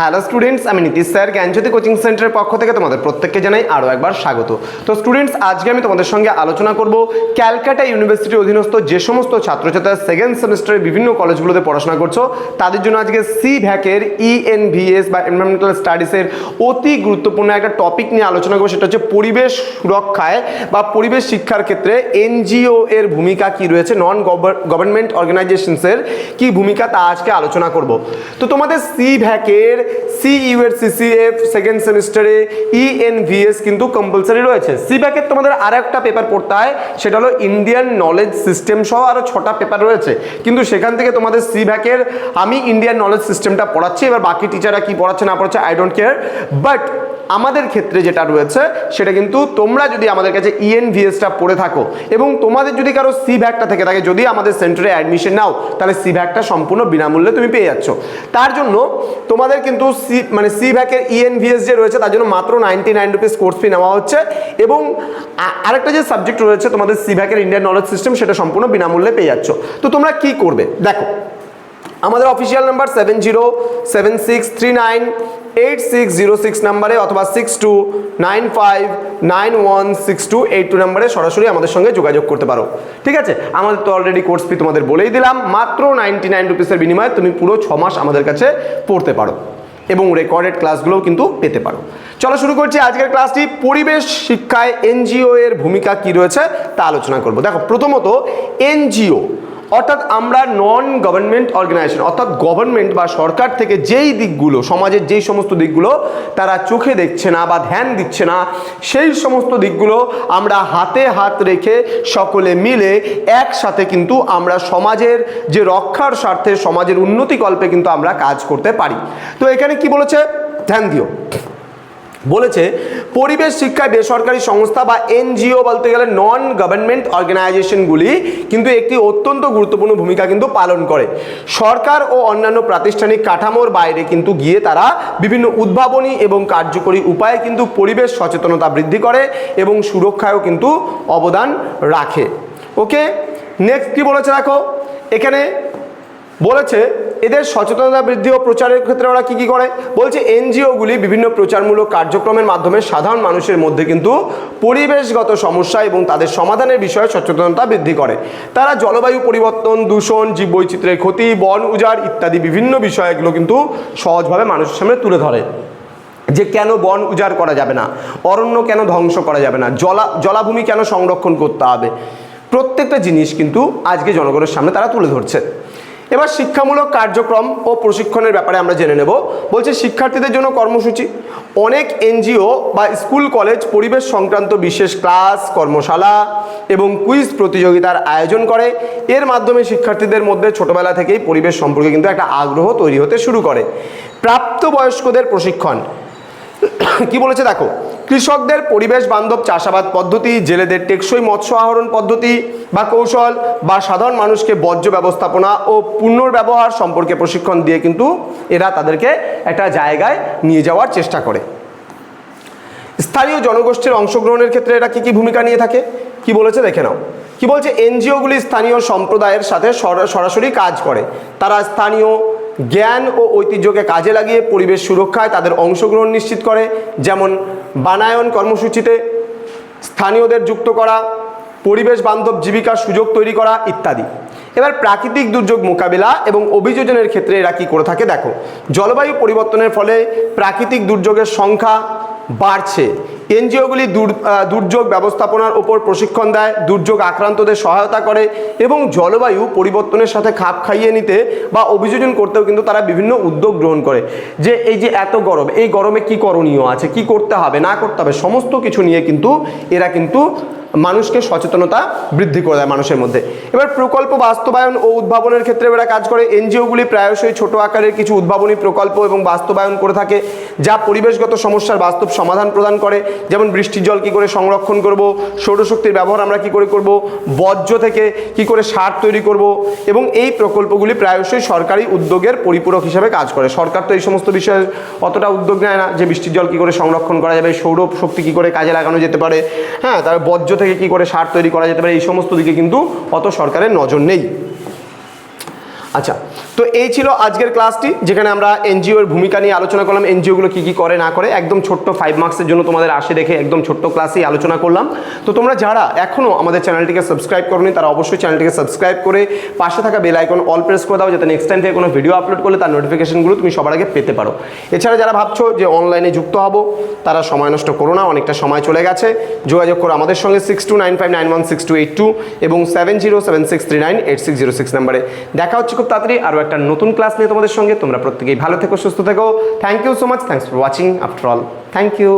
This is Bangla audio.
হ্যালো স্টুডেন্টস, আমি নীতিশ স্যার, জ্ঞানজ্যোতি কোচিং সেন্টারের পক্ষ থেকে তোমাদের প্রত্যেককে জানাই আরও একবার স্বাগত। তো স্টুডেন্টস, আজকে আমি তোমাদের সঙ্গে আলোচনা করব ক্যালকাটা ইউনিভার্সিটির অধীনস্থ যে সমস্ত ছাত্রছাত্রীরা সেকেন্ড সেমিস্টারের বিভিন্ন কলেজগুলোতে পড়াশোনা করছ, তাদের জন্য আজকে সি ভ্যাকের ইএনভিএস বা এনভায়রনমেন্টাল স্টাডিজের অতি গুরুত্বপূর্ণ একটা টপিক নিয়ে আলোচনা করব, সেটা হচ্ছে পরিবেশ সুরক্ষায় বা পরিবেশ শিক্ষার ক্ষেত্রে এনজিও এর ভূমিকা কি রয়েছে নন গভর্নমেন্ট অর্গানাইজেশনসের কি ভূমিকা তা আজকে আলোচনা করব। তো তোমাদের সি ভ্যাকের সি ইউএর সিসিএফ সেকেন্ড সেমিস্টারে ইএনভিএস কিন্তু কম্পালসারি রয়েছে। সি ভ্যাকের তোমাদের আর একটা পেপার পড়তে হয়, সেটা হলো ইন্ডিয়ান নলেজ সিস্টেম সহ আরও ছটা পেপার রয়েছে। কিন্তু সেখান থেকে তোমাদের সি ভ্যাকের আমি ইন্ডিয়ান নলেজ সিস্টেমটা পড়াচ্ছি, এবার বাকি টিচাররা কি পড়াচ্ছে না পড়াচ্ছে আই ডোন্ট কেয়ার বাট আমাদের ক্ষেত্রে যেটা রয়েছে, সেটা কিন্তু তোমরা যদি আমাদের কাছে E ইএনভিএসটা পড়ে থাকো এবং তোমাদের যদি কারও সি ভ্যাকটা থেকে থাকে, যদি আমাদের সেন্টারে অ্যাডমিশন নাও, তাহলে সি ভ্যাকটা সম্পূর্ণ বিনামূল্যে তুমি পেয়ে যাচ্ছ। তার জন্য তোমাদের কিন্তু সি মানে সি ভ্যাকের ইএনভিএস যে রয়েছে, তার জন্য মাত্র ninety nine rupees course fee নেওয়া হচ্ছে এবং আরেকটা যে সাবজেক্ট রয়েছে, তোমাদের সি ভ্যাকের ইন্ডিয়ান নলেজ সিস্টেম সেটা সম্পূর্ণ বিনামূল্যে পেয়ে যাচ্ছ। তো তোমরা কি করবে? দেখো আমাদের official number seven zero seven six three nine eight six zero six নাম্বারে অথবা six two nine five nine one six two eight two নাম্বারে সরাসরি আমাদের সঙ্গে যোগাযোগ করতে পারো। ঠিক আছে? আমাদের তো অলরেডি কোর্স ফি তোমাদের বলেই দিলাম। মাত্র নাইনটি নাইন রুপিসের বিনিময়ে তুমি পুরো ছ মাস আমাদের কাছে পড়তে পারো এবং রেকর্ডেড ক্লাসগুলোও কিন্তু পেতে পারো। চলো শুরু করছি আজকের ক্লাসটি পরিবেশ শিক্ষায় এনজিও এর ভূমিকা কি রয়েছে তা আলোচনা করব। দেখো, প্রথমত এনজিও অর্থাৎ আমরা নন গভর্নমেন্ট অর্গানাইজেশন অর্থাৎ গভর্নমেন্ট বা সরকার থেকে যেই দিকগুলো, সমাজের যেই সমস্ত দিকগুলো তারা চোখে দেখছে না বা ধ্যান দিচ্ছে না, সেই সমস্ত দিকগুলো আমরা হাতে হাত রেখে সকলে মিলে একসাথে কিন্তু আমরা সমাজের যে রক্ষার স্বার্থে, সমাজের উন্নতি কল্পে কিন্তু আমরা কাজ করতে পারি। তো এখানে কি বলেছে? ধ্যান দিও। বলেছে, পরিবেশ শিক্ষায় বেসরকারি সংস্থা বা এনজিও বলতে গেলে নন গভর্নমেন্ট অর্গানাইজেশনগুলি কিন্তু একটি অত্যন্ত গুরুত্বপূর্ণ ভূমিকা কিন্তু পালন করে। সরকার ও অন্যান্য প্রাতিষ্ঠানিক কাঠামোর বাইরে কিন্তু গিয়ে তারা বিভিন্ন উদ্ভাবনী এবং কার্যকরী উপায়ে কিন্তু পরিবেশ সচেতনতা বৃদ্ধি করে এবং সুরক্ষায়ও কিন্তু অবদান রাখে। ওকে নেক্সট কি বলেছে রাখো এখানে বলেছে এদের সচেতনতা বৃদ্ধি ও প্রচারের ক্ষেত্রে ওরা কি কি করে? বলছে এনজিওগুলি বিভিন্ন প্রচারমূলক কার্যক্রমের মাধ্যমে সাধারণ মানুষের মধ্যে কিন্তু পরিবেশগত সমস্যা এবং তাদের সমাধানের বিষয়ে সচেতনতা বৃদ্ধি করে। তারা জলবায়ু পরিবর্তন, দূষণ, জীববৈচিত্র্যের ক্ষতি, বন, উজাড় ইত্যাদি বিভিন্ন বিষয়গুলো কিন্তু সহজভাবে মানুষের সামনে তুলে ধরে। যে কেন বন উজাড় করা যাবে না? অরণ্য কেন ধ্বংস করা যাবে না? জলা, জলাভূমি কেন সংরক্ষণ করতে হবে? প্রত্যেকটা জিনিস কিন্তু আজকে জনগণের সামনে তারা তুলে ধরছে। এবার শিক্ষামূলক কার্যক্রম ও প্রশিক্ষণের ব্যাপারে আমরা জেনে নেব। বলছে শিক্ষার্থীদের জন্য কর্মসূচি। অনেক এনজিও বা স্কুল, কলেজ পরিবেশ সংক্রান্ত বিশেষ ক্লাস, কর্মশালা এবং কুইজ প্রতিযোগিতার আয়োজন করে। এর মাধ্যমে শিক্ষার্থীদের মধ্যে ছোটবেলা থেকেই পরিবেশ সম্পর্কে কিন্তু একটা আগ্রহ তৈরি হতে শুরু করে। প্রাপ্তবয়স্কদের প্রশিক্ষণ। কি বলেছে দেখো কৃষকদের পরিবেশ বান্ধব চাষাবাদ পদ্ধতি, জেলেদের টেকসই মৎস্য আহরণ পদ্ধতি বা কৌশল বা সাধারণ মানুষকে বর্জ্য ব্যবস্থাপনা ও পুনর্ব্যবহার সম্পর্কে প্রশিক্ষণ দিয়ে কিন্তু এরা তাদেরকে একটা জায়গায় নিয়ে যাওয়ার চেষ্টা করে। স্থানীয় জনগোষ্ঠীর অংশগ্রহণের ক্ষেত্রে এরা কী কী ভূমিকা নিয়ে থাকে? কি বলেছে? দেখে নাও। কি বলছে? এনজিওগুলি স্থানীয় সম্প্রদায়ের সাথে সরা- সরাসরি কাজ করে। তারা স্থানীয় জ্ঞান ও ঐতিহ্যকে কাজে লাগিয়ে পরিবেশ সুরক্ষায় তাদের অংশগ্রহণ নিশ্চিত করে। যেমন বানায়ন কর্মসূচিতে স্থানীয়দের যুক্ত করা, পরিবেশ বান্ধব জীবিকার সুযোগ তৈরি করা ইত্যাদি। এবার প্রাকৃতিক দুর্যোগ মোকাবিলা এবং অভিযোজনের ক্ষেত্রে এরা কী করে থাকে দেখো। জলবায়ু পরিবর্তনের ফলে প্রাকৃতিক দুর্যোগের সংখ্যা বাড়ছে। এনজিওগুলি দুর্যোগ ব্যবস্থাপনার ওপর প্রশিক্ষণ দেয়, দুর্যোগ আক্রান্তদের সহায়তা করে এবং জলবায়ু পরিবর্তনের সাথে খাপ খাইয়ে নিতে বা অভিযোজন করতেও কিন্তু তারা বিভিন্ন উদ্যোগ গ্রহণ করে। যে এই যে এত গরম, এই গরমে কি করণীয় আছে, কি করতে হবে, না করতে হবে, সমস্ত কিছু নিয়ে কিন্তু এরা কিন্তু মানুষকে সচেতনতা বৃদ্ধি করে দেয় মানুষের মধ্যে। এবার প্রকল্প বাস্তবায়ন ও উদ্ভাবনের ক্ষেত্রে এরা কাজ করে এনজিওগুলি প্রায়শই ছোট আকারের কিছু উদ্ভাবনী প্রকল্প এবং বাস্তবায়ন করে থাকে, যা পরিবেশগত সমস্যার বাস্তব সমাধান প্রদান করে। যেমন বৃষ্টির জল কী করে সংরক্ষণ করব, সৌরশক্তির ব্যবহার আমরা কি করে করব, বর্জ্য থেকে কি করে সার তৈরি করব এবং এই প্রকল্পগুলি প্রায়শই সরকারি উদ্যোগের পরিপূরক হিসাবে কাজ করে। সরকার তো এই সমস্ত বিষয়ে অতটা উদ্যোগ নেয় না যে বৃষ্টির জল কী করে সংরক্ষণ করা যাবে সৌর শক্তি কি করে কাজে লাগানো যেতে পারে। হ্যাঁ তার বর্জ্য থেকে কি করে সার তৈরি করা যেতে পারে, এই সমস্ত দিকে কিন্তু অত সরকারের নজর নেই। আচ্ছা তো এই ছিল আজকের ক্লাসটি, যেখানে আমরা এনজিওর ভূমিকা নিয়ে আলোচনা করলাম, এনজিওগুলো কি কি করে না করে, একদম ছোট্ট ফাইভ মার্কসের জন্য তোমাদের আসে দেখে একদম ছোট্ট ক্লাসেই আলোচনা করলাম। তো তোমরা যারা এখনও আমাদের চ্যানেলটিকে সাবস্ক্রাইব করনি, তারা অবশ্যই চ্যানেলটিকে সাবস্ক্রাইব করে পাশে থাকা বেল আইকন অল প্রেস করে দাও, যাতে নেক্সট টাইম থেকে কোনো ভিডিও আপলোড করলে তার নোটিফিকেশনগুলো তুমি সবার আগে পেতে পারো। এছাড়া যারা ভাবছ যে অনলাইনে যুক্ত হব, তারা সময় নষ্ট করো না, অনেকটা সময় চলে গেছে। যোগাযোগ করো আমাদের সঙ্গে six two nine five nine one six two eight two এবং seven zero seven six three nine eight six zero six নাম্বারে দেখা হচ্ছে খুব তাড়াতাড়ি আরও একটা নতুন ক্লাস নিয়ে তোমাদের সঙ্গে। তোমরা প্রত্যেকেই ভালো থেকো, সুস্থ থেকো। Thank you so much thanks for watching after all thank you